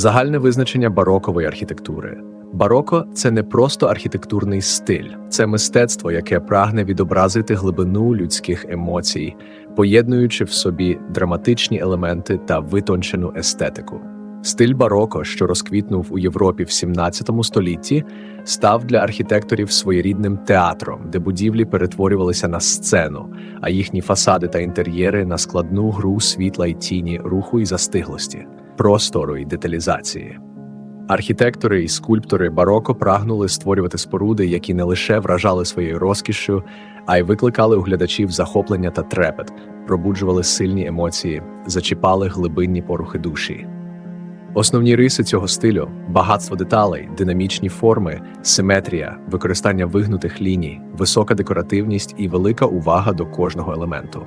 Загальне визначення барокової архітектури. Бароко це не просто архітектурний стиль, це мистецтво, яке прагне відобразити глибину людських емоцій, поєднуючи в собі драматичні елементи та витончену естетику. Стиль бароко, що розквітнув у Європі в 17 столітті, став для архітекторів своєрідним театром, де будівлі перетворювалися на сцену, а їхні фасади та інтер'єри на складну гру світла й тіні, руху і застиглості, простору і деталізації. Архітектори і скульптори бароко прагнули створювати споруди, які не лише вражали своєю розкішшю, а й викликали у глядачів захоплення та трепет, пробуджували сильні емоції, зачіпали глибинні порухи душі. Основні риси цього стилю багатство деталей, динамічні форми, симетрія, використання вигнутих ліній, висока декоративність і велика увага до кожного елементу.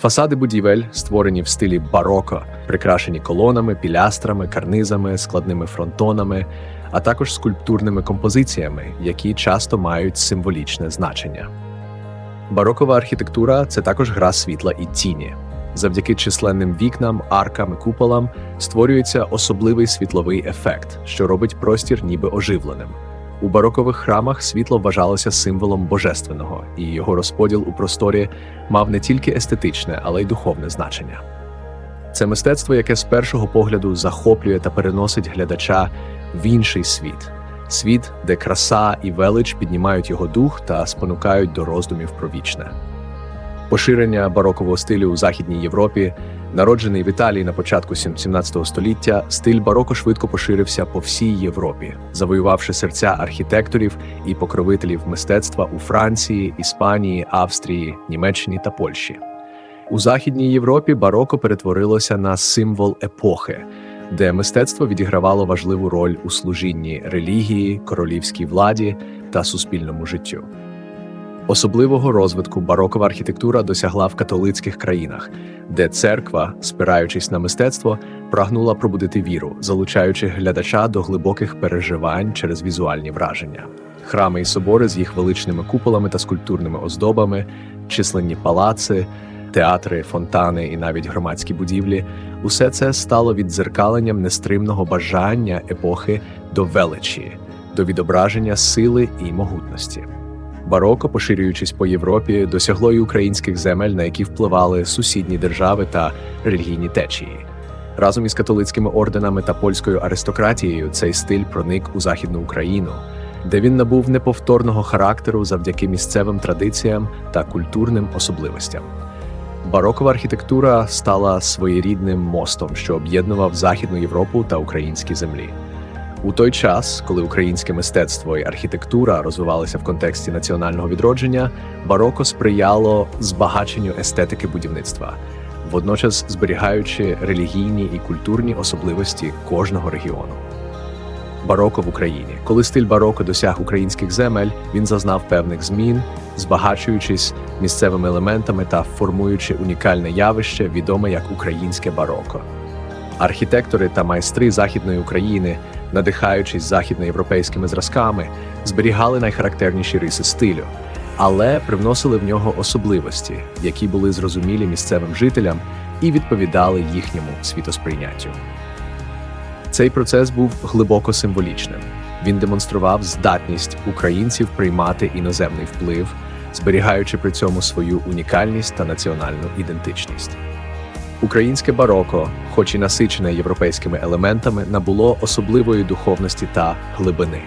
Фасади будівель, створені в стилі бароко, прикрашені колонами, пілястрами, карнизами, складними фронтонами, а також скульптурними композиціями, які часто мають символічне значення. Барокова архітектура це також гра світла і тіні. Завдяки численним вікнам, аркам і куполам створюється особливий світловий ефект, що робить простір ніби оживленим. У барокових храмах світло вважалося символом божественного, і його розподіл у просторі мав не тільки естетичне, але й духовне значення. Це мистецтво, яке з першого погляду захоплює та переносить глядача в інший світ, світ, де краса і велич піднімають його дух та спонукають до роздумів про вічне. Поширення барокового стилю у Західній Європі, народжений в Італії на початку 17 століття, стиль бароко швидко поширився по всій Європі, завоювавши серця архітекторів і покровителів мистецтва у Франції, Іспанії, Австрії, Німеччині та Польщі. У Західній Європі бароко перетворилося на символ епохи, де мистецтво відігравало важливу роль у служінні релігії, королівській владі та суспільному життю. Особливого розвитку барокова архітектура досягла в католицьких країнах, де церква, спираючись на мистецтво, прагнула пробудити віру, залучаючи глядача до глибоких переживань через візуальні враження. Храми і собори з їх величними куполами та скульптурними оздобами, численні палаци, театри, фонтани і навіть громадські будівлі усе це стало віддзеркаленням нестримного бажання епохи до величі, до відображення сили і могутності. Бароко, поширюючись по Європі, досягло й українських земель, на які впливали сусідні держави та релігійні течії. Разом із католицькими орденами та польською аристократією цей стиль проник у Західну Україну, де він набув неповторного характеру завдяки місцевим традиціям та культурним особливостям. Барокова архітектура стала своєрідним мостом, що об'єднував Західну Європу та українські землі. У той час, коли українське мистецтво і архітектура розвивалися в контексті національного відродження, бароко сприяло збагаченню естетики будівництва, водночас зберігаючи релігійні і культурні особливості кожного регіону. Бароко в Україні. Коли стиль бароко досяг українських земель, він зазнав певних змін, збагачуючись місцевими елементами та формуючи унікальне явище, відоме як українське бароко. Архітектори та майстри Західної України, надихаючись західноєвропейськими зразками, зберігали найхарактерніші риси стилю, але привносили в нього особливості, які були зрозумілі місцевим жителям і відповідали їхньому світосприйняттю. Цей процес був глибоко символічним. Він демонстрував здатність українців приймати іноземний вплив, зберігаючи при цьому свою унікальність та національну ідентичність. Українське бароко, хоч і насичене європейськими елементами, набуло особливої духовності та глибини.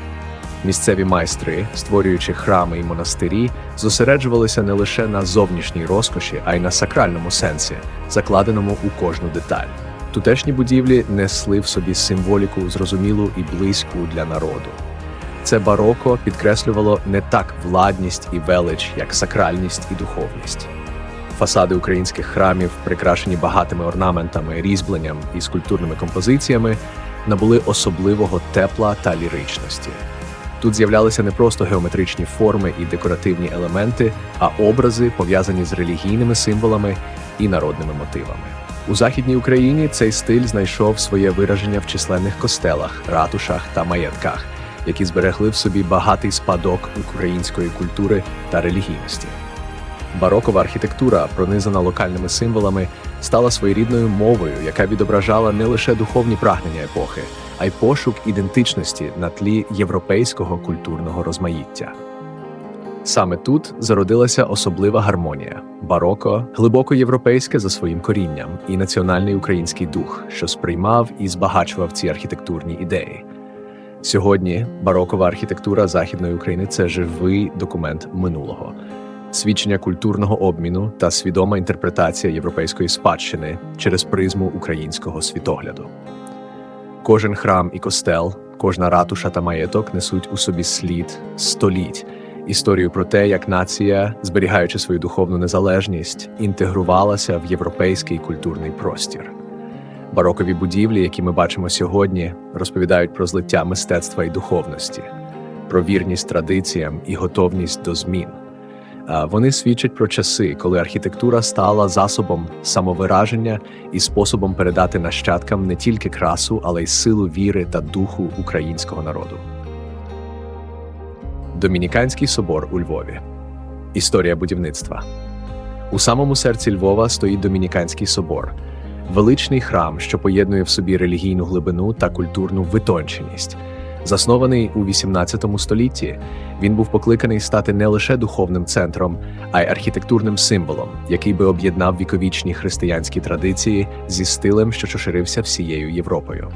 Місцеві майстри, створюючи храми і монастирі, зосереджувалися не лише на зовнішній розкоші, а й на сакральному сенсі, закладеному у кожну деталь. Тутешні будівлі несли в собі символіку зрозумілу і близьку для народу. Це бароко підкреслювало не так владність і велич, як сакральність і духовність. Фасади українських храмів, прикрашені багатими орнаментами, різьбленням і скульптурними композиціями, набули особливого тепла та ліричності. Тут з'являлися не просто геометричні форми і декоративні елементи, а образи, пов'язані з релігійними символами і народними мотивами. У Західній Україні цей стиль знайшов своє вираження в численних костелах, ратушах та маєтках, які зберегли в собі багатий спадок української культури та релігійності. Барокова архітектура, пронизана локальними символами, стала своєрідною мовою, яка відображала не лише духовні прагнення епохи, а й пошук ідентичності на тлі європейського культурного розмаїття. Саме тут зародилася особлива гармонія бароко, глибоко європейське за своїм корінням і національний український дух, що сприймав і збагачував ці архітектурні ідеї. Сьогодні барокова архітектура Західної України це живий документ минулого, свідчення культурного обміну та свідома інтерпретація європейської спадщини через призму українського світогляду. Кожен храм і костел, кожна ратуша та маєток несуть у собі слід століть, історію про те, як нація, зберігаючи свою духовну незалежність, інтегрувалася в європейський культурний простір. Барокові будівлі, які ми бачимо сьогодні, розповідають про злиття мистецтва і духовності, про вірність традиціям і готовність до змін. Вони свідчать про часи, коли архітектура стала засобом самовираження і способом передати нащадкам не тільки красу, але й силу віри та духу українського народу. Домініканський собор у Львові. Історія будівництва. У самому серці Львова стоїть Домініканський собор, величний храм, що поєднує в собі релігійну глибину та культурну витонченість. Заснований у XVIII столітті, він був покликаний стати не лише духовним центром, а й архітектурним символом, який би об'єднав віковічні християнські традиції зі стилем, що ширився всією Європою.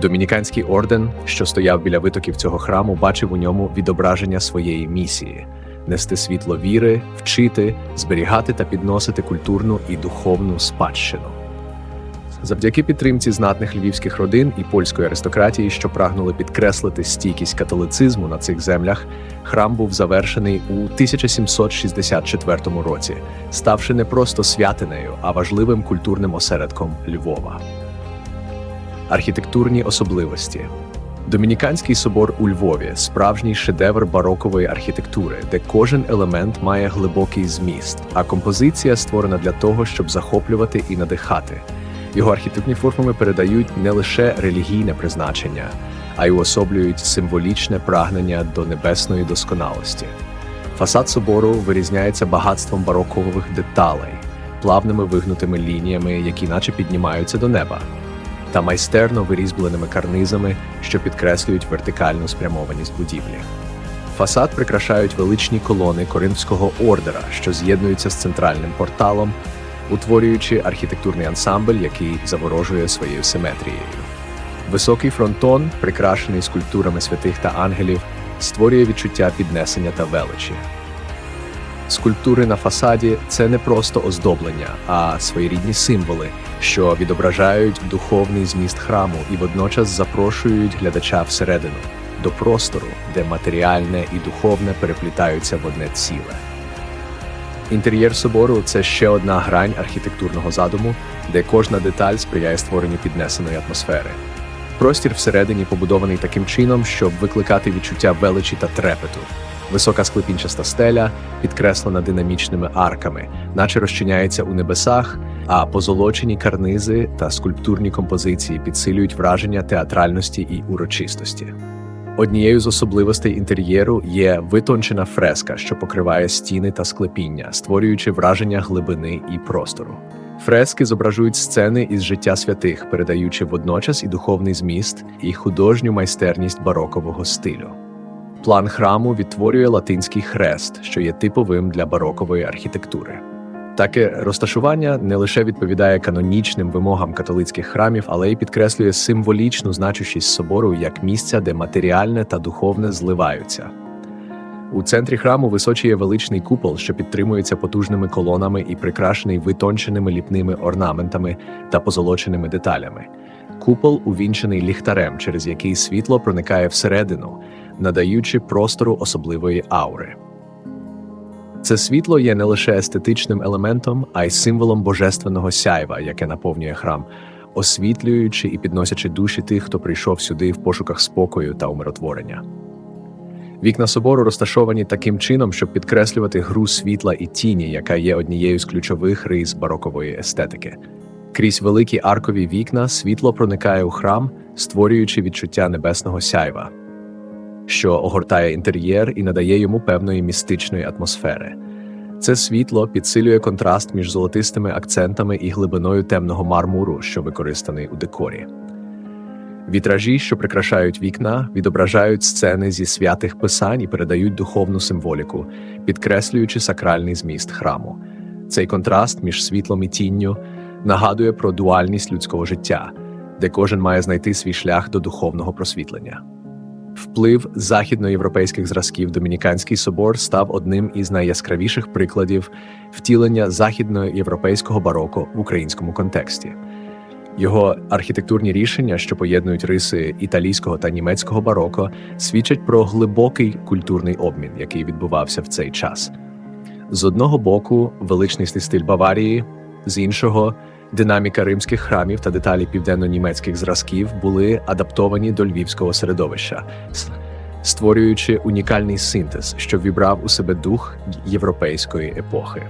Домініканський орден, що стояв біля витоків цього храму, бачив у ньому відображення своєї місії нести світло віри, вчити, зберігати та підносити культурну і духовну спадщину. Завдяки підтримці знатних львівських родин і польської аристократії, що прагнули підкреслити стійкість католицизму на цих землях, храм був завершений у 1764 році, ставши не просто святинею, а важливим культурним осередком Львова. Архітектурні особливості. Домініканський собор у Львові справжній шедевр барокової архітектури, де кожен елемент має глибокий зміст, а композиція створена для того, щоб захоплювати і надихати. Його архітектурні форми передають не лише релігійне призначення, а й уособлюють символічне прагнення до небесної досконалості. Фасад собору вирізняється багатством барокових деталей, плавними вигнутими лініями, які наче піднімаються до неба, та майстерно вирізбленими карнизами, що підкреслюють вертикальну спрямованість будівлі. Фасад прикрашають величні колони Коринфського ордера, що з'єднуються з центральним порталом, утворюючи архітектурний ансамбль, який заворожує своєю симетрією. Високий фронтон, прикрашений скульптурами святих та ангелів, створює відчуття піднесення та величі. Скульптури на фасаді це не просто оздоблення, а своєрідні символи, що відображають духовний зміст храму і водночас запрошують глядача всередину до простору, де матеріальне і духовне переплітаються в одне ціле. Інтер'єр собору це ще одна грань архітектурного задуму, де кожна деталь сприяє створенню піднесеної атмосфери. Простір всередині побудований таким чином, щоб викликати відчуття величі та трепету. Висока склепінчаста стеля, підкреслена динамічними арками, наче розчиняється у небесах, а позолочені карнизи та скульптурні композиції підсилюють враження театральності і урочистості. Однією з особливостей інтер'єру є витончена фреска, що покриває стіни та склепіння, створюючи враження глибини і простору. Фрески зображують сцени із життя святих, передаючи водночас і духовний зміст, і художню майстерність барокового стилю. План храму відтворює латинський хрест, що є типовим для барокової архітектури. Таке розташування не лише відповідає канонічним вимогам католицьких храмів, але й підкреслює символічну значущість собору як місця, де матеріальне та духовне зливаються. У центрі храму височіє величний купол, що підтримується потужними колонами і прикрашений витонченими ліпними орнаментами та позолоченими деталями. Купол увінчений ліхтарем, через який світло проникає всередину, надаючи простору особливої аури. Це світло є не лише естетичним елементом, а й символом божественного сяйва, яке наповнює храм, освітлюючи і підносячи душі тих, хто прийшов сюди в пошуках спокою та умиротворення. Вікна собору розташовані таким чином, щоб підкреслювати гру світла і тіні, яка є однією з ключових рис барокової естетики. Крізь великі аркові вікна світло проникає у храм, створюючи відчуття небесного сяйва, що огортає інтер'єр і надає йому певної містичної атмосфери. Це світло підсилює контраст між золотистими акцентами і глибиною темного мармуру, що використаний у декорі. Вітражі, що прикрашають вікна, відображають сцени зі святих писань і передають духовну символіку, підкреслюючи сакральний зміст храму. Цей контраст між світлом і тінню нагадує про дуальність людського життя, де кожен має знайти свій шлях до духовного просвітлення. Вплив західноєвропейських зразків Домініканський собор став одним із найяскравіших прикладів втілення західноєвропейського бароко в українському контексті. Його архітектурні рішення, що поєднують риси італійського та німецького бароко, свідчать про глибокий культурний обмін, який відбувався в цей час. З одного боку, величний стиль Баварії, з іншого динаміка римських храмів та деталі південно-німецьких зразків були адаптовані до львівського середовища, створюючи унікальний синтез, що вібрав у себе дух європейської епохи.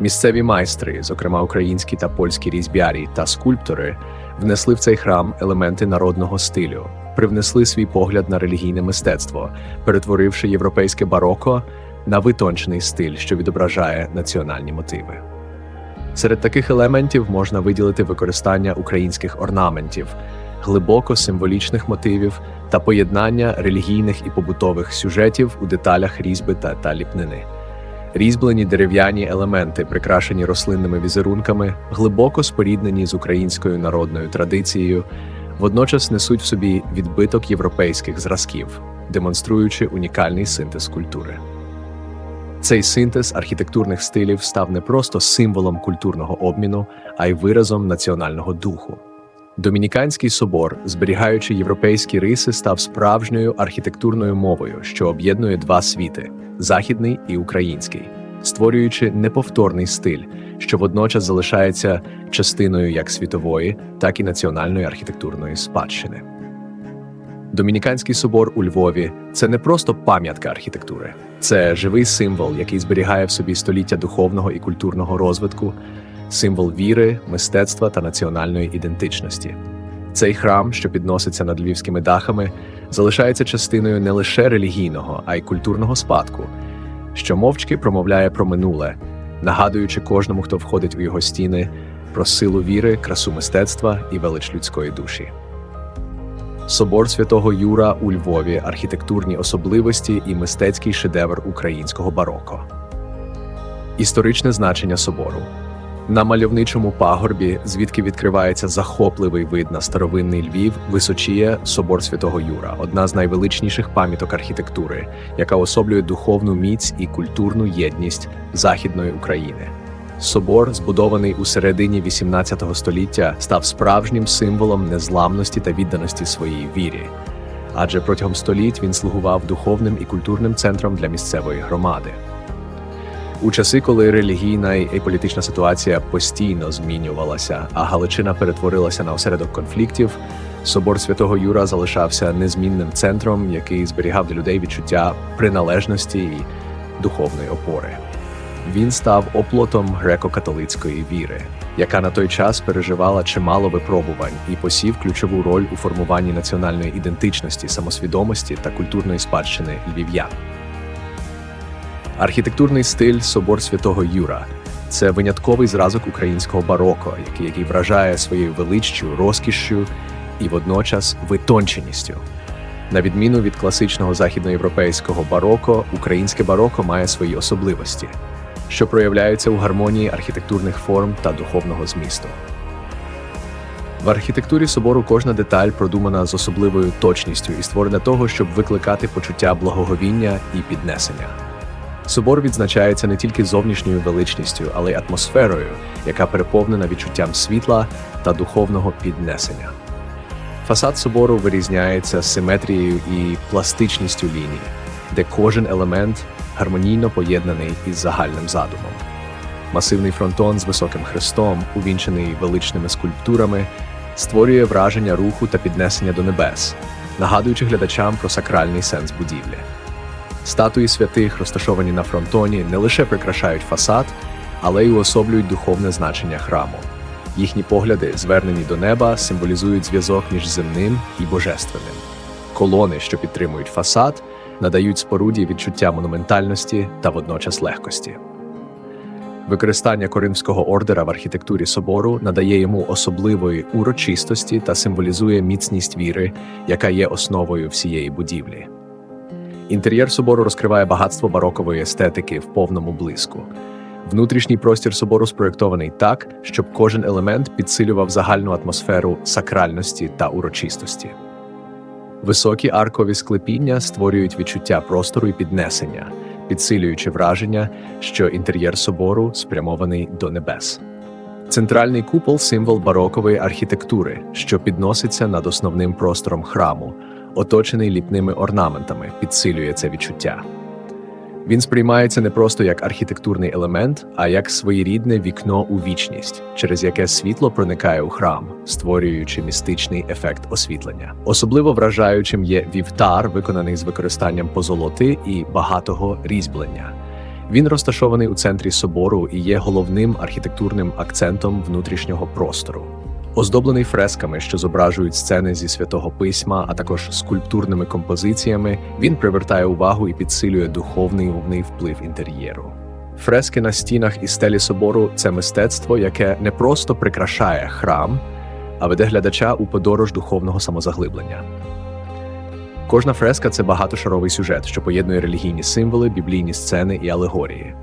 Місцеві майстри, зокрема українські та польські різьбярі та скульптори, внесли в цей храм елементи народного стилю, привнесли свій погляд на релігійне мистецтво, перетворивши європейське бароко на витончений стиль, що відображає національні мотиви. Серед таких елементів можна виділити використання українських орнаментів, глибоко символічних мотивів та поєднання релігійних і побутових сюжетів у деталях різьби та, та ліпнини. Різьблені дерев'яні елементи, прикрашені рослинними візерунками, глибоко споріднені з українською народною традицією, водночас несуть в собі відбиток європейських зразків, демонструючи унікальний синтез культури. Цей синтез архітектурних стилів став не просто символом культурного обміну, а й виразом національного духу. Домініканський собор, зберігаючи європейські риси, став справжньою архітектурною мовою, що об'єднує два світи західний і український, створюючи неповторний стиль, що водночас залишається частиною як світової, так і національної архітектурної спадщини. Домініканський собор у Львові це не просто пам'ятка архітектури, це живий символ, який зберігає в собі століття духовного і культурного розвитку, символ віри, мистецтва та національної ідентичності. Цей храм, що підноситься над львівськими дахами, залишається частиною не лише релігійного, а й культурного спадку, що мовчки промовляє про минуле, нагадуючи кожному, хто входить у його стіни, про силу віри, красу мистецтва і велич людської душі. Собор святого Юра у Львові, архітектурні особливості і мистецький шедевр українського бароко. Історичне значення собору. На мальовничому пагорбі, звідки відкривається захопливий вид на старовинний Львів, височіє собор святого Юра, одна з найвеличніших пам'яток архітектури, яка особлює духовну міць і культурну єдність Західної України. Собор, збудований у середині XVIII століття, став справжнім символом незламності та відданості своїй вірі. Адже протягом століть він слугував духовним і культурним центром для місцевої громади. У часи, коли релігійна і політична ситуація постійно змінювалася, а Галичина перетворилася на осередок конфліктів, собор святого Юра залишався незмінним центром, який зберігав для людей відчуття приналежності і духовної опори. Він став оплотом греко-католицької віри, яка на той час переживала чимало випробувань і посів ключову роль у формуванні національної ідентичності, самосвідомості та культурної спадщини львів'ян. Архітектурний стиль собор святого Юра це винятковий зразок українського бароко, який, який вражає своєю величчю, розкішшю і водночас витонченістю. На відміну від класичного західноєвропейського бароко, українське бароко має свої особливості, що проявляються у гармонії архітектурних форм та духовного змісту. В архітектурі собору кожна деталь продумана з особливою точністю і створена того, щоб викликати почуття благоговіння і піднесення. Собор відзначається не тільки зовнішньою величністю, але й атмосферою, яка переповнена відчуттям світла та духовного піднесення. Фасад собору вирізняється симетрією і пластичністю ліній, де кожен елемент гармонійно поєднаний із загальним задумом. Масивний фронтон з високим хрестом, увінчений величними скульптурами, створює враження руху та піднесення до небес, нагадуючи глядачам про сакральний сенс будівлі. Статуї святих, розташовані на фронтоні, не лише прикрашають фасад, але й уособлюють духовне значення храму. Їхні погляди, звернені до неба, символізують зв'язок між земним і божественним. Колони, що підтримують фасад, надають споруді відчуття монументальності та водночас легкості. Використання Коринфського ордера в архітектурі собору надає йому особливої урочистості та символізує міцність віри, яка є основою всієї будівлі. Інтер'єр собору розкриває багатство барокової естетики в повному блиску. Внутрішній простір собору спроєктований так, щоб кожен елемент підсилював загальну атмосферу сакральності та урочистості. Високі аркові склепіння створюють відчуття простору і піднесення, підсилюючи враження, що інтер'єр собору спрямований до небес. Центральний купол символ барокової архітектури, що підноситься над основним простором храму, оточений ліпними орнаментами, підсилює це відчуття. Він сприймається не просто як архітектурний елемент, а як своєрідне вікно у вічність, через яке світло проникає у храм, створюючи містичний ефект освітлення. Особливо вражаючим є вівтар, виконаний з використанням позолоти і багатого різьблення. Він розташований у центрі собору і є головним архітектурним акцентом внутрішнього простору. Оздоблений фресками, що зображують сцени зі святого письма, а також скульптурними композиціями, він привертає увагу і підсилює духовний головний вплив інтер'єру. Фрески на стінах і стелі собору це мистецтво, яке не просто прикрашає храм, а веде глядача у подорож духовного самозаглиблення. Кожна фреска це багатошаровий сюжет, що поєднує релігійні символи, біблійні сцени і алегорії.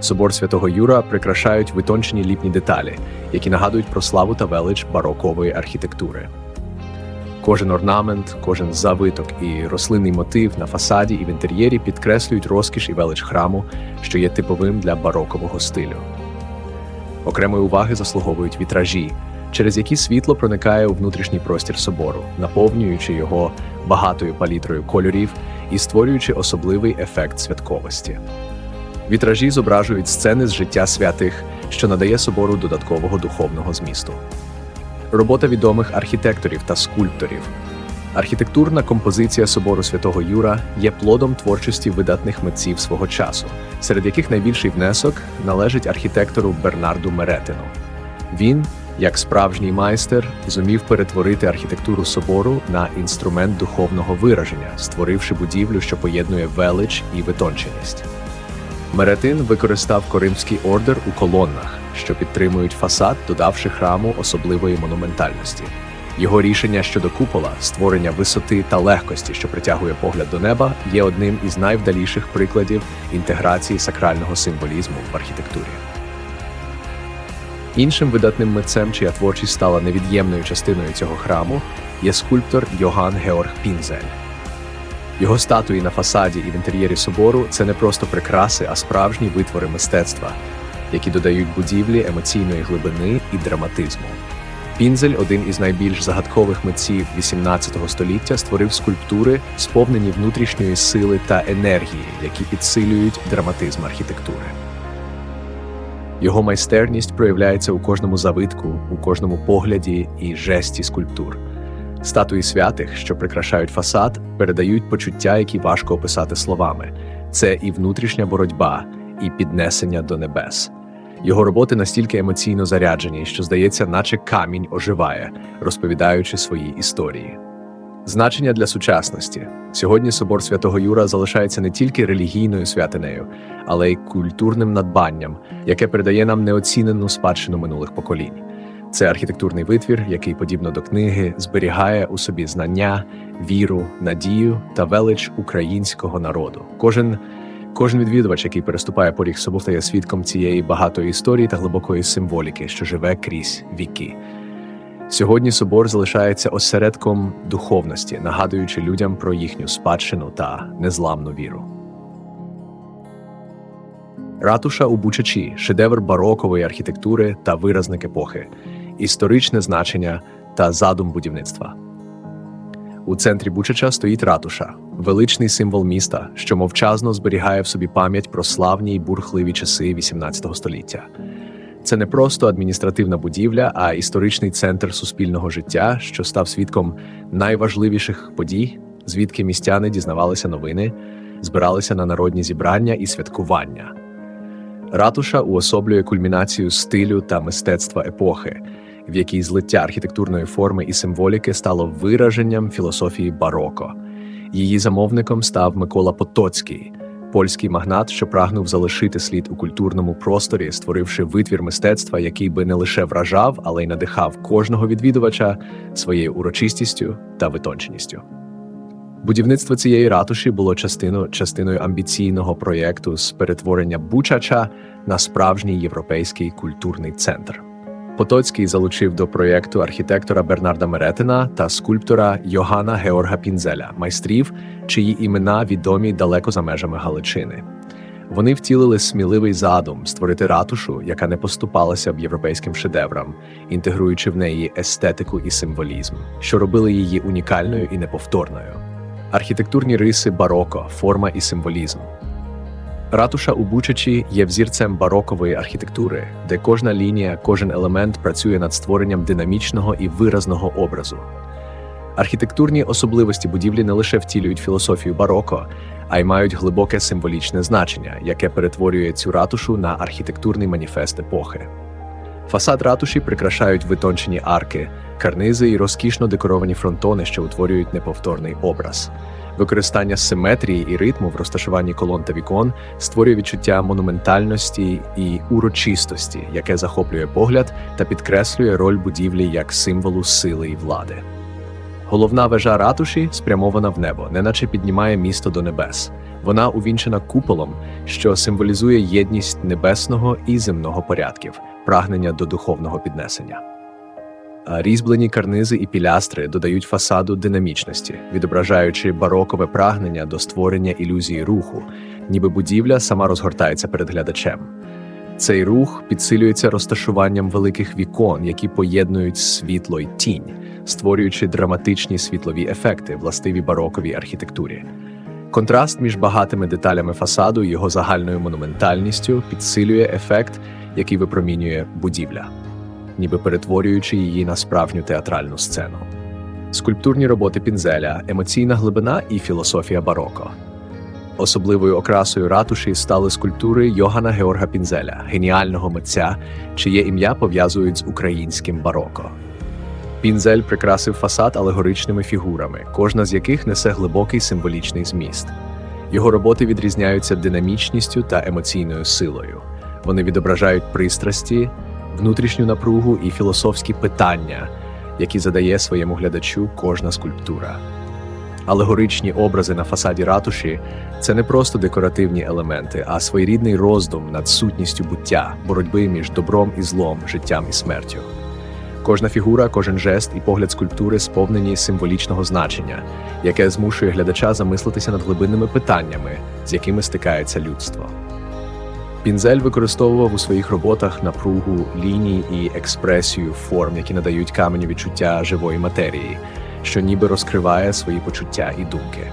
Собор святого Юра прикрашають витончені ліпні деталі, які нагадують про славу та велич барокової архітектури. Кожен орнамент, кожен завиток і рослинний мотив на фасаді і в інтер'єрі підкреслюють розкіш і велич храму, що є типовим для барокового стилю. Окремої уваги заслуговують вітражі, через які світло проникає у внутрішній простір собору, наповнюючи його багатою палітрою кольорів і створюючи особливий ефект святковості. Вітражі зображують сцени з життя святих, що надає собору додаткового духовного змісту. Робота відомих архітекторів та скульпторів. Архітектурна композиція собору святого Юра є плодом творчості видатних митців свого часу, серед яких найбільший внесок належить архітектору Бернарду Меретину. Він, як справжній майстер, зумів перетворити архітектуру собору на інструмент духовного вираження, створивши будівлю, що поєднує велич і витонченість. Меретин використав Коримський ордер у колоннах, що підтримують фасад, додавши храму особливої монументальності. Його рішення щодо купола, створення висоти та легкості, що притягує погляд до неба, є одним із найвдаліших прикладів інтеграції сакрального символізму в архітектурі. Іншим видатним митцем, чия творчість стала невід'ємною частиною цього храму, є скульптор Йоган Георг Пінзель. Його статуї на фасаді і в інтер'єрі собору це не просто прикраси, а справжні витвори мистецтва, які додають будівлі емоційної глибини і драматизму. Пінзель, один із найбільш загадкових митців XVIII століття, створив скульптури, сповнені внутрішньої сили та енергії, які підсилюють драматизм архітектури. Його майстерність проявляється у кожному завитку, у кожному погляді і жесті скульптур. Статуї святих, що прикрашають фасад, передають почуття, які важко описати словами. Це і внутрішня боротьба, і піднесення до небес. Його роботи настільки емоційно заряджені, що здається, наче камінь оживає, розповідаючи свої історії. Значення для сучасності сьогодні собор святого Юра залишається не тільки релігійною святинею, але й культурним надбанням, яке передає нам неоцінену спадщину минулих поколінь. Це архітектурний витвір, який, подібно до книги, зберігає у собі знання, віру, надію та велич українського народу. Кожен кожен відвідувач, який переступає поріг собор, стає свідком цієї багатої історії та глибокої символіки, що живе крізь віки. Сьогодні собор залишається осередком духовності, нагадуючи людям про їхню спадщину та незламну віру. Ратуша у Бучачі шедевр барокової архітектури та виразник епохи, історичне значення та задум будівництва. У центрі Бучача стоїть ратуша, величний символ міста, що мовчазно зберігає в собі пам'ять про славні й бурхливі часи XVIII століття. Це не просто адміністративна будівля, а історичний центр суспільного життя, що став свідком найважливіших подій, звідки містяни дізнавалися новини, збиралися на народні зібрання і святкування. Ратуша уособлює кульмінацію стилю та мистецтва епохи, в якій злиття архітектурної форми і символіки стало вираженням філософії бароко. Її замовником став Микола Потоцький, польський магнат, що прагнув залишити слід у культурному просторі, створивши витвір мистецтва, який би не лише вражав, але й надихав кожного відвідувача своєю урочистістю та витонченістю. Будівництво цієї ратуші було частиною, частиною амбіційного проєкту з перетворення Бучача на справжній європейський культурний центр. Потоцький залучив до проєкту архітектора Бернарда Меретина та скульптора Йогана Георга Пінзеля, майстрів, чиї імена відомі далеко за межами Галичини. Вони втілили сміливий задум створити ратушу, яка не поступалася б європейським шедеврам, інтегруючи в неї естетику і символізм, що робили її унікальною і неповторною. Архітектурні риси бароко, форма і символізм. Ратуша у Бучачі є взірцем барокової архітектури, де кожна лінія, кожен елемент працює над створенням динамічного і виразного образу. Архітектурні особливості будівлі не лише втілюють філософію бароко, а й мають глибоке символічне значення, яке перетворює цю ратушу на архітектурний маніфест епохи. Фасад ратуші прикрашають витончені арки, карнизи і розкішно декоровані фронтони, що утворюють неповторний образ. Використання симетрії і ритму в розташуванні колон та вікон створює відчуття монументальності і урочистості, яке захоплює погляд та підкреслює роль будівлі як символу сили і влади. Головна вежа ратуші спрямована в небо, неначе піднімає місто до небес. Вона увінчена куполом, що символізує єдність небесного і земного порядків, прагнення до духовного піднесення. Різьблені карнизи і пілястри додають фасаду динамічності, відображаючи барокове прагнення до створення ілюзії руху, ніби будівля сама розгортається перед глядачем. Цей рух підсилюється розташуванням великих вікон, які поєднують світло й тінь, створюючи драматичні світлові ефекти, властиві бароковій архітектурі. Контраст між багатими деталями фасаду і його загальною монументальністю підсилює ефект, який випромінює будівля, ніби перетворюючи її на справжню театральну сцену. Скульптурні роботи пінзеля, емоційна глибина і філософія бароко. Особливою окрасою ратуші стали скульптури Йогана Георга Пінзеля, геніального митця, чиє ім'я пов'язують з українським бароко. Пінзель прикрасив фасад алегоричними фігурами, кожна з яких несе глибокий символічний зміст. Його роботи відрізняються динамічністю та емоційною силою. Вони відображають пристрасті, внутрішню напругу і філософські питання, які задає своєму глядачу кожна скульптура. Алегоричні образи на фасаді ратуші це не просто декоративні елементи, а своєрідний роздум над сутністю буття, боротьби між добром і злом, життям і смертю. Кожна фігура, кожен жест і погляд скульптури сповнені символічного значення, яке змушує глядача замислитися над глибинними питаннями, з якими стикається людство. Пінзель використовував у своїх роботах напругу ліній і експресію форм, які надають каменю відчуття живої матерії, що ніби розкриває свої почуття і думки.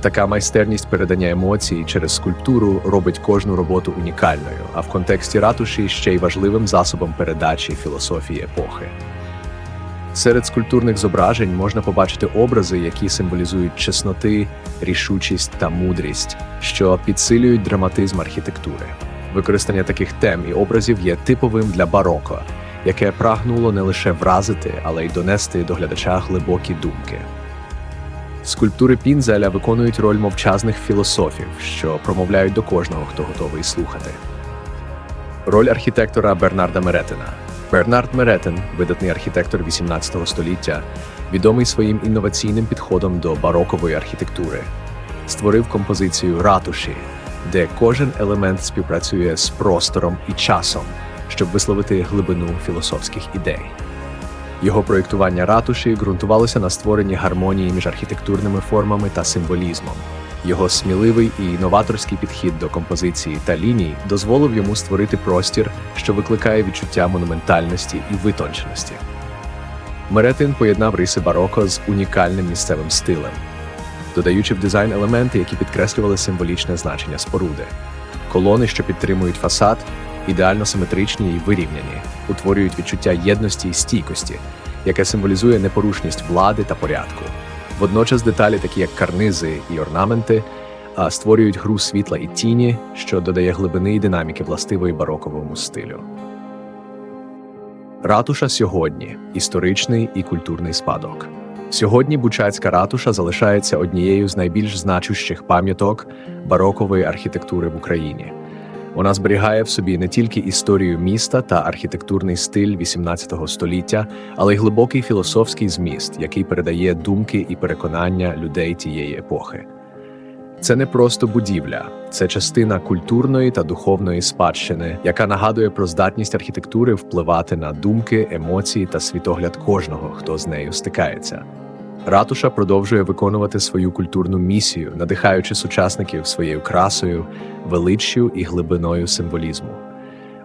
Така майстерність передання емоцій через скульптуру робить кожну роботу унікальною, а в контексті ратуші ще й важливим засобом передачі філософії епохи. Серед скульптурних зображень можна побачити образи, які символізують чесноти, рішучість та мудрість, що підсилюють драматизм архітектури. Використання таких тем і образів є типовим для бароко, яке прагнуло не лише вразити, але й донести до глядача глибокі думки. Скульптури Пінзеля виконують роль мовчазних філософів, що промовляють до кожного, хто готовий слухати. Роль архітектора Бернарда Меретина. Бернард Меретин, видатний архітектор 18 століття, відомий своїм інноваційним підходом до барокової архітектури, створив композицію ратуші, де кожен елемент співпрацює з простором і часом, щоб висловити глибину філософських ідей. Його проєктування ратуші ґрунтувалося на створенні гармонії між архітектурними формами та символізмом. Його сміливий і новаторський підхід до композиції та ліній дозволив йому створити простір, що викликає відчуття монументальності і витонченості. Меретин поєднав риси бароко з унікальним місцевим стилем, додаючи в дизайн елементи, які підкреслювали символічне значення споруди. Колони, що підтримують фасад, ідеально симетричні і вирівняні, утворюють відчуття єдності і стійкості, яке символізує непорушність влади та порядку. Водночас деталі, такі як карнизи і орнаменти, створюють гру світла і тіні, що додає глибини і динаміки властивої бароковому стилю. Ратуша сьогодні історичний і культурний спадок. Сьогодні Бучацька ратуша залишається однією з найбільш значущих пам'яток барокової архітектури в Україні. Вона зберігає в собі не тільки історію міста та архітектурний стиль XVIII століття, але й глибокий філософський зміст, який передає думки і переконання людей тієї епохи. Це не просто будівля, це частина культурної та духовної спадщини, яка нагадує про здатність архітектури впливати на думки, емоції та світогляд кожного, хто з нею стикається. Ратуша продовжує виконувати свою культурну місію, надихаючи сучасників своєю красою, величчю і глибиною символізму.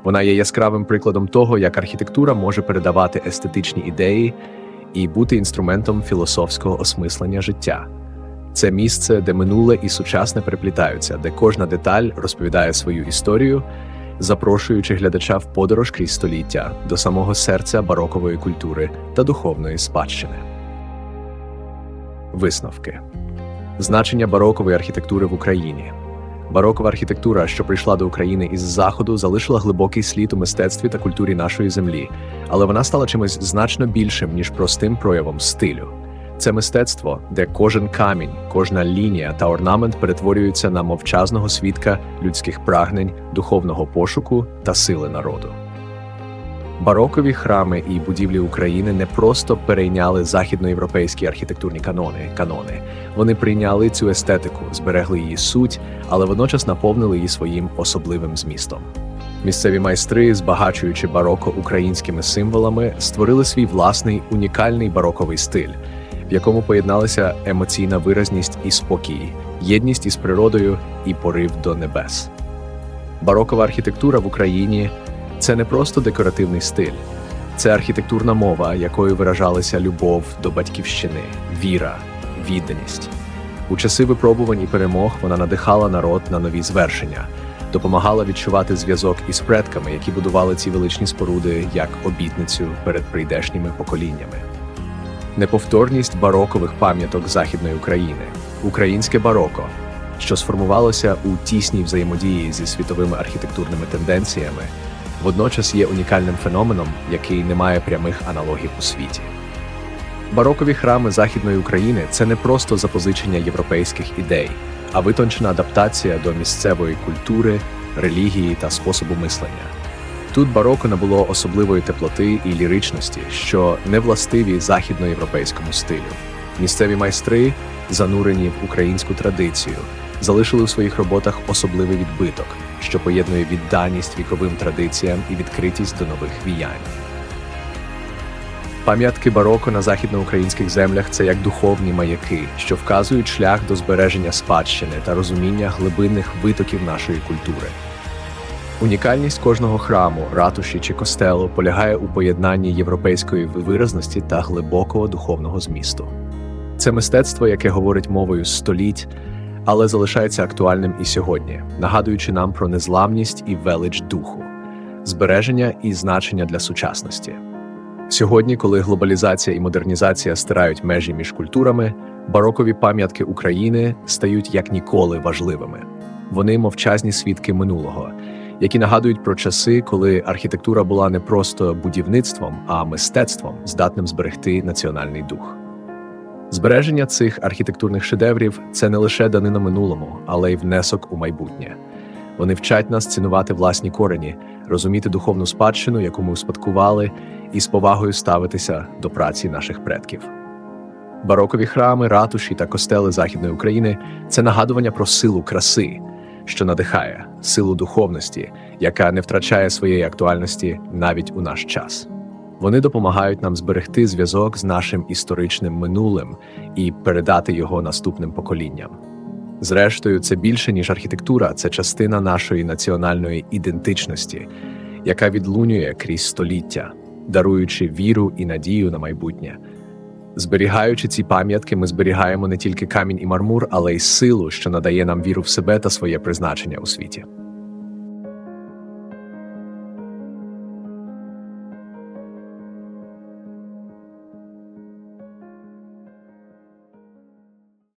Вона є яскравим прикладом того, як архітектура може передавати естетичні ідеї і бути інструментом філософського осмислення життя. Це місце, де минуле і сучасне переплітаються, де кожна деталь розповідає свою історію, запрошуючи глядача в подорож крізь століття до самого серця барокової культури та духовної спадщини. Висновки значення барокової архітектури в Україні. Барокова архітектура, що прийшла до України із заходу, залишила глибокий слід у мистецтві та культурі нашої землі, але вона стала чимось значно більшим ніж простим проявом стилю. Це мистецтво, де кожен камінь, кожна лінія та орнамент перетворюються на мовчазного свідка людських прагнень, духовного пошуку та сили народу. Барокові храми і будівлі України не просто перейняли західноєвропейські архітектурні канони, канони. Вони прийняли цю естетику, зберегли її суть, але водночас наповнили її своїм особливим змістом. Місцеві майстри, збагачуючи бароко українськими символами, створили свій власний унікальний бароковий стиль, в якому поєдналися емоційна виразність і спокій, єдність із природою і порив до небес. Барокова архітектура в Україні це не просто декоративний стиль, це архітектурна мова, якою виражалася любов до батьківщини, віра, відданість. У часи випробувань і перемог вона надихала народ на нові звершення, допомагала відчувати зв'язок із предками, які будували ці величні споруди як обітницю перед прийдешніми поколіннями. Неповторність барокових пам'яток Західної України, українське бароко, що сформувалося у тісній взаємодії зі світовими архітектурними тенденціями, водночас є унікальним феноменом, який не має прямих аналогів у світі. Барокові храми Західної України це не просто запозичення європейських ідей, а витончена адаптація до місцевої культури, релігії та способу мислення. Тут бароко набуло особливої теплоти і ліричності, що не властиві західноєвропейському стилю. Місцеві майстри, занурені в українську традицію, залишили у своїх роботах особливий відбиток, що поєднує відданість віковим традиціям і відкритість до нових віянь. Пам'ятки бароко на західноукраїнських землях це як духовні маяки, що вказують шлях до збереження спадщини та розуміння глибинних витоків нашої культури. Унікальність кожного храму, ратуші чи костелу полягає у поєднанні європейської виразності та глибокого духовного змісту. Це мистецтво, яке говорить мовою століть, але залишається актуальним і сьогодні, нагадуючи нам про незламність і велич духу, збереження і значення для сучасності. Сьогодні, коли глобалізація і модернізація стирають межі між культурами, барокові пам'ятки України стають як ніколи важливими. Вони мовчазні свідки минулого, які нагадують про часи, коли архітектура була не просто будівництвом, а мистецтвом, здатним зберегти національний дух. Збереження цих архітектурних шедеврів це не лише данина минулому, але й внесок у майбутнє. Вони вчать нас цінувати власні корені, розуміти духовну спадщину, яку ми успадкували, і з повагою ставитися до праці наших предків. Барокові храми, ратуші та костели Західної України це нагадування про силу краси, що надихає, силу духовності, яка не втрачає своєї актуальності навіть у наш час. Вони допомагають нам зберегти зв'язок з нашим історичним минулим і передати його наступним поколінням. Зрештою, це більше ніж архітектура, це частина нашої національної ідентичності, яка відлунює крізь століття, даруючи віру і надію на майбутнє. Зберігаючи ці пам'ятки, ми зберігаємо не тільки камінь і мармур, але й силу, що надає нам віру в себе та своє призначення у світі.